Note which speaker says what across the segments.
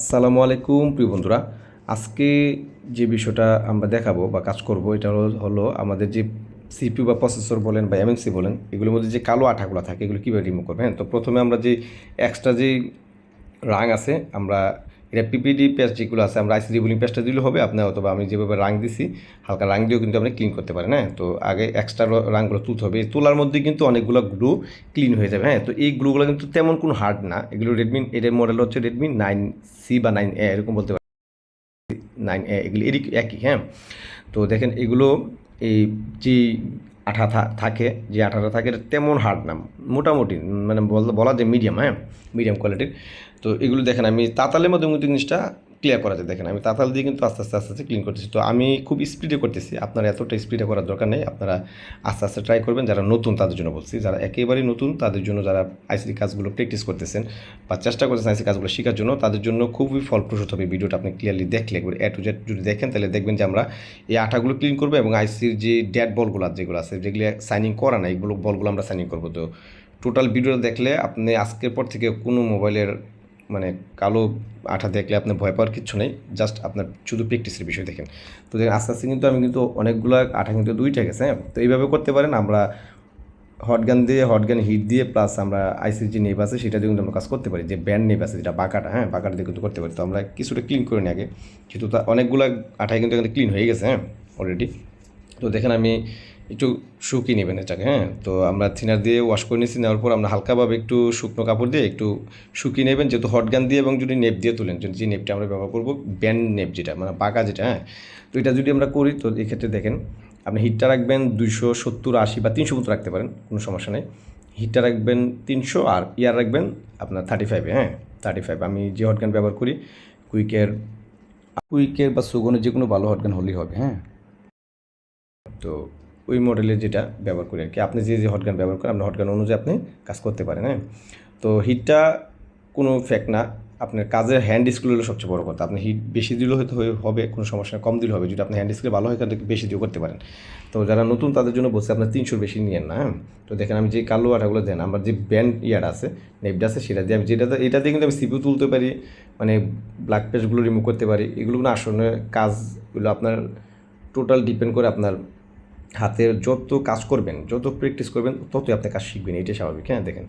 Speaker 1: আসসালামু আলাইকুম, প্রিয় বন্ধুরা। আজকে যে বিষয়টা আমরা দেখাবো বা কাজ করব, এটা হলো আমাদের যে সিপিউ বা প্রসেসর বলেন বা এমএমসি বলেন, এগুলোর মধ্যে যে কালো আঠাগুলো থাকে, এগুলো কীভাবে রিমুভ করবেন হ্যাঁ তো প্রথমে আমরা যে এক্সট্রা যে রাং আছে, আমরা এটা পিপিডি পেস্ট যেগুলো আছে, আমরা আইসি রিবুলিং পেস্টটা দিলে হবে, আপনার অথবা আমি যেভাবে রাং দিছি, হালকা রাং দিয়েও কিন্তু আপনি ক্লিন করতে পারেন হ্যাঁ? তো আগে এক্সট্রা রাংগুলো তুলতে হবে। তোলার মধ্যে কিন্তু অনেকগুলো গ্লু ক্লিন হয়ে যাবে হ্যাঁ? তো এই গ্লুগুলো কিন্তু তেমন কোনো হার্ড না। এগুলো রেডমি এটার মডেল হচ্ছে রেডমি নাইন সি বা নাইন এ এরকম বলতে পারেন। নাইন এ এগুলি এরই একই হ্যাঁ? তো দেখেন এগুলো, এই যে আঠা থাকে, যে আঠাটা থাকে এটা তেমন হার্ড না। মোটামুটি মানে বল- যে মিডিয়াম হ্যাঁ? মিডিয়াম কোয়ালিটির তো এগুলো দেখেন আমি, তাতালের মধ্যে জিনিসটা ক্লিয়ার করা যায়, দেখেন, আমি তাতাল দিয়ে কিন্তু আস্তে আস্তে আস্তে আস্তে ক্লিন করতেছি। তো আমি খুব স্পিডে করতেছি। আপনারা এতটা স্পিডে করার দরকার নেই। আপনারা আস্তে আস্তে ট্রাই করবেন। যারা নতুন, তাদের জন্য বলছি। যারা একেবারেই নতুন, তাদের জন্য যারা আইসিডি কাজগুলো প্র্যাকটিস করতেছেন বা চেষ্টা করতেছেন আইসি কাজগুলো শেখার জন্য, তাদের জন্য খুবই ফলপ্রসূত হবে ভিডিওটা আপনি ক্লিয়ারলি দেখলে এ টু জেড যদি দেখেন, তাহলে দেখবেন যে আমরা এই আঠাগুলো ক্লিন করব এবং আইসির যে ড্যাট বলগুলো যেগুলো আছে, যেগুলো সাইনিং করা না এগুলো বলগুলো আমরা সাইনিং করব। তো টোটাল ভিডিওটা দেখলে আপনি আজকের পর থেকে কোনো মোবাইলের মানে কালো আঠা দেখলে আপনার ভয় পাওয়ার কিচ্ছু নেই জাস্ট আপনার শুধু প্র্যাকটিসের বিষয় দেখেন। তো দেখেন, আস্তে আস্তে কিন্তু আমি কিন্তু অনেকগুলো আঠা কিন্তু দুইটা গেছে হ্যাঁ? তো এইভাবে করতে পারেন, আমরা হটগান দিয়ে হটগান হিট দিয়ে প্লাস আমরা আইসির যে নেব আছে, সেটা দিয়ে কিন্তু আমরা কাজ করতে পারি, যে ব্যান্ড নেব আছে, যেটা বাঁকাটা হ্যাঁ? বাঁকাটা দিয়ে কিন্তু করতে পারি। তো আমরা কিছুটা ক্লিন করে নিই আগে, যেহেতু তা অনেকগুলো আঠাই কিন্তু এখানে ক্লিন হয়ে গেছে হ্যাঁ? অলরেডি তো দেখেন আমি একটু শুকিয়ে নেবেন এটাকে হ্যাঁ? তো আমরা থিনার দিয়ে ওয়াশ করে নিয়েছি, নেওয়ার পর আমরা হালকাভাবে একটু শুকনো কাপড় দিয়ে একটু শুকিয়ে নেবেন, যেহেতু হটগান দিয়ে এবং যদি নেপ দিয়ে তুলেন, যে নেপটা আমরা ব্যবহার করব ব্যান্ড নেপ যেটা মানে বাঁকা যেটা হ্যাঁ? তো এটা যদি আমরা করি, তো এক্ষেত্রে দেখেন, আপনি হিটটা রাখবেন দুইশো সত্তর আশি বা তিনশো মতো রাখতে পারেন, কোনো সমস্যা নেই। হিটটা রাখবেন তিনশো আর ইয়ার রাখবেন আপনার থার্টি ফাইভে হ্যাঁ? থার্টি ফাইভ আমি যে হটগান ব্যবহার করি কুইকের কুইকের বা সুগনের যে কোনো ভালো হটগান হলেই হবে হ্যাঁ? তো ওই মডেলের যেটা ব্যবহার করি আর কি আপনি যে যে হটগান ব্যবহার করেন, আপনার হটগান অনুযায়ী আপনি কাজ করতে পারেন হ্যাঁ? তো হিটটা কোনো ফ্যাক্ট না। আপনার কাজের হ্যান্ড স্কুল হলো সবচেয়ে বড় কথা। আপনি হিট বেশি দিলেও হয়তো হয়ে- হবে, কোনো সমস্যা কম দিলে হবে। যদি আপনার হ্যান্ড স্কুল ভালো হয়, তাহলে বেশি দিয়েও করতে পারেন। তো যারা নতুন, তাদের জন্য বলছে আপনার তিনশোর বেশি নিয়েন না হ্যাঁ? তো দেখেন, আমি যে কালো আঠাগুলো দেন, আমার যে ব্যান্ড ইয়ার আছে নেপটা আছে, সেটা দিয়ে আমি যেটা, এটা দিয়ে কিন্তু আমি সিপিউ তুলতে পারি মানে ব্ল্যাক পেজগুলো রিমুভ করতে পারি। এগুলো না আসলে কাজগুলো আপনার টোটাল ডিপেন্ড করে আপনার হাতের যত কাজ করবেন, যত প্র্যাকটিস করবেন, ততই আপনি কাজ শিখবেন, এটাই স্বাভাবিক। হ্যাঁ দেখেন,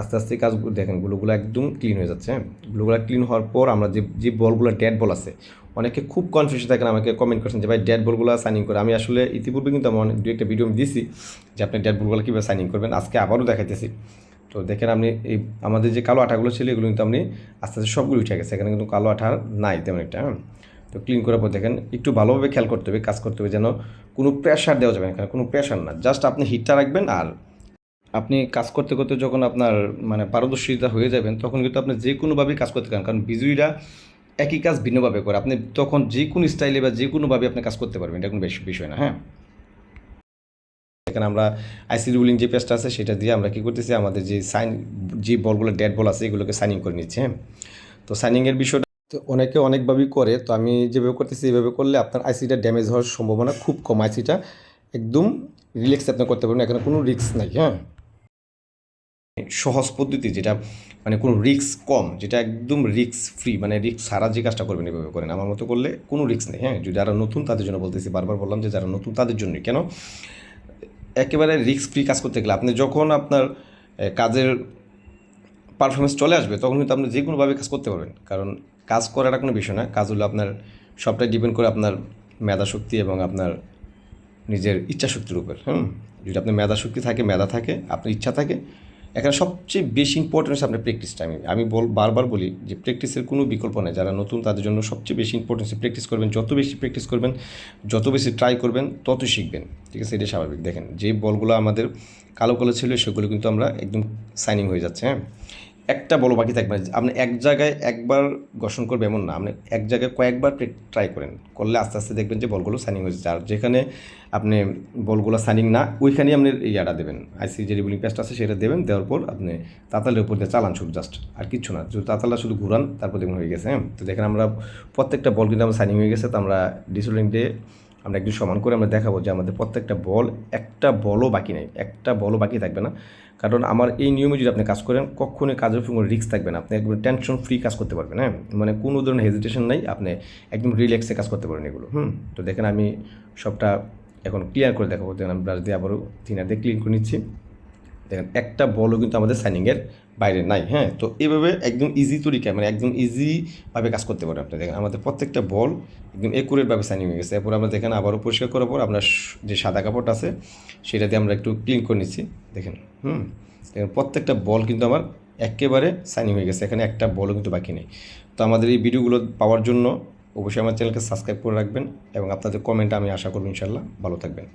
Speaker 1: আস্তে আস্তে কাজগুলো দেখেন, গুলোগুলো একদম ক্লিন হয়ে যাচ্ছে হ্যাঁ? গুলোগুলো ক্লিন হওয়ার পর আমরা যে যে বলগুলো ড্যাড বল আছে, অনেকে খুব কনফিউশন থাকেন, আমাকে কমেন্ট করছেন যে, ভাই ড্যাড বলগুলো সাইনিং করে। আমি আসলে ইতিপূর্বে কিন্তু আমি অনেক দু একটা ভিডিও আমি দিছি যে, আপনি ড্যাড বলগুলো কীভাবে সাইনিং করবেন? আজকে আবারও দেখাইতেছি। তো দেখেন আপনি এই, আমাদের যে কালো আঠাগুলো ছিল, এগুলো কিন্তু আপনি আস্তে আস্তে সবগুলো উঠে গেছে। এখানে কিন্তু কালো আঠা নাই তেমন একটা হ্যাঁ? তো ক্লিন করার পর দেখেন, একটু ভালোভাবে খেয়াল করতে হবে, কাজ করতে হবে যেন কোনো প্রেশার দেওয়া যাবে না এখানে কোনো প্রেশার না। জাস্ট আপনি হিটটা রাখবেন আর আপনি কাজ করতে করতে যখন আপনার মানে পারদর্শিতা হয়ে যাবেন, তখন কিন্তু আপনি যে কোনোভাবেই কাজ করতে পারেন। কারণ বিজুলিরা একই কাজ ভিন্নভাবে করে। আপনি তখন যে কোনো স্টাইলে বা যে কোনোভাবে আপনি কাজ করতে পারবেন, এটা কোনো বেশি বিষয় না হ্যাঁ? এখানে আমরা আইসি রুলিং যে পেজটা আছে, সেটা দিয়ে আমরা কী করতেছি? আমাদের যে সাইন যে বলগুলো ডেড বল আছে, এগুলোকে সাইনিং করে নিচ্ছি হ্যাঁ? তো সাইনিংয়ের বিষয়টা তো অনেকে অনেকভাবেই করে, তো আমি যেভাবে করতেছি এইভাবে করলে আপনার আইসিটা ড্যামেজ হওয়ার সম্ভাবনা খুব কম। আইসিটা একদম রিল্যাক্স আপনি করতে পারবেন, এখানে কোনো রিস্ক নাই হ্যাঁ? সহজ পদ্ধতি যেটা মানে কোনো রিস্ক কম, যেটা একদম রিস্ক ফ্রি মানে রিস্ক সারা যে কাজটা করবেন এভাবে করেন। আমার মতো করলে কোনো রিস্ক নেই হ্যাঁ? যদি যারা নতুন তাদের জন্য বলতেছি, বারবার বললাম যে যারা নতুন তাদের জন্যই কেন? একেবারে রিস্ক ফ্রি কাজ করতে গেলে আপনি যখন আপনার কাজের পারফরমেন্স চলে আসবে, তখন কিন্তু আপনি যে কোনোভাবে কাজ করতে পারবেন। কারণ কাজ করাটা কোনো বিষয় না। কাজ হলো আপনার সবটাই ডিপেন্ড করে আপনার মেধা শক্তি এবং আপনার নিজের ইচ্ছা শক্তির উপর, হুম? যদি আপনার মেধা শক্তি থাকে, মেধা থাকে, আপনার ইচ্ছা থাকে, এখানে সবচেয়ে বেশি ইম্পর্টেন্ট হচ্ছে আপনার প্র্যাকটিসটা আমি আমি বল, বারবার বলি যে প্র্যাকটিসের কোনো বিকল্প নেই। যারা নতুন, তাদের জন্য সবচেয়ে বেশি ইম্পর্টেন্স প্র্যাকটিস করবেন। যত বেশি প্র্যাকটিস করবেন, যত বেশি ট্রাই করবেন ততই শিখবেন। ঠিক আছে? এটা স্বাভাবিক। দেখেন যে বলগুলো আমাদের কালো কালো ছিল, সেগুলো কিন্তু আমরা একদম সাইনিং হয়ে যাচ্ছে হ্যাঁ? একটা বলো বাকি থাকবে আপনি এক জায়গায় একবার গঠন করবে এমন না। আপনি এক জায়গায় কয়েকবার ট্রাই করেন। করলে আস্তে আস্তে দেখবেন যে বলগুলো সাইনিং হয়েছে। আর যেখানে আপনি বলগুলো সাইনিং না ওইখানেই আপনি ইয়াটা দেবেন। আইসি যে রিবুলিং পেস্ট আছে সেটা দেবেন। দেওয়ার পর আপনি তাতালের উপর দিয়ে চালান শুধু জাস্ট আর কিচ্ছু না। যদি তাতালটা শুধু ঘুরান, তারপর দেখুন হয়ে গেছে হ্যাঁ? তো দেখেন আমরা প্রত্যেকটা বল কিন্তু আমরা সাইনিং হয়ে গেছে, তো আমরা ডিসোলিং দিয়ে আমরা একটু সমান করে আমরা দেখাবো যে আমাদের প্রত্যেকটা বল, একটা বলও বাকি নেই, একটা বলও বাকি থাকবে না। কারণ আমার এই নিয়মে যদি আপনি কাজ করেন, কখনোই কাজের উপর কোনো রিস্ক থাকবে না। আপনি একদম টেনশন ফ্রি কাজ করতে পারবেন হ্যাঁ? মানে কোনো ধরনের হেজিটেশন নাই, আপনি একদম রিল্যাক্সে কাজ করতে পারেন এগুলো, হুম? তো দেখেন আমি সবটা এখন ক্লিয়ার করে দেখাবো। দেখেন, আমি ব্রাশ দিয়ে আবারও থিনার দিয়ে ক্লিন করে নিচ্ছি। দেখেন, একটা বলও কিন্তু আমাদের সাইনিংয়ের বাইরে নাই হ্যাঁ? তো এইভাবে একদম ইজি তরিকায় মানে একদম ইজিভাবে কাজ করতে পারেন আপনি। দেখেন, আমাদের প্রত্যেকটা বল একদম একুরেটভাবে সাইনিং হয়ে গেছে। এরপর আমরা দেখেন আবারও পরিষ্কার করার পর আপনার যে সাদা কাপড়টা আছে, সেটা দিয়ে আমরা একটু ক্লিন করে নিচ্ছি। দেখেন, হুম? দেখেন, প্রত্যেকটা বল কিন্তু আমার একেবারে সাইনিং হয়ে গেছে। এখানে একটা বলও কিন্তু বাকি নেই। তো আমাদের এই ভিডিওগুলো পাওয়ার জন্য অবশ্যই আমার চ্যানেলকে সাবস্ক্রাইব করে রাখবেন এবং আপনাদের কমেন্ট আমি আশা করব ইনশাল্লাহ ভালো থাকবেন।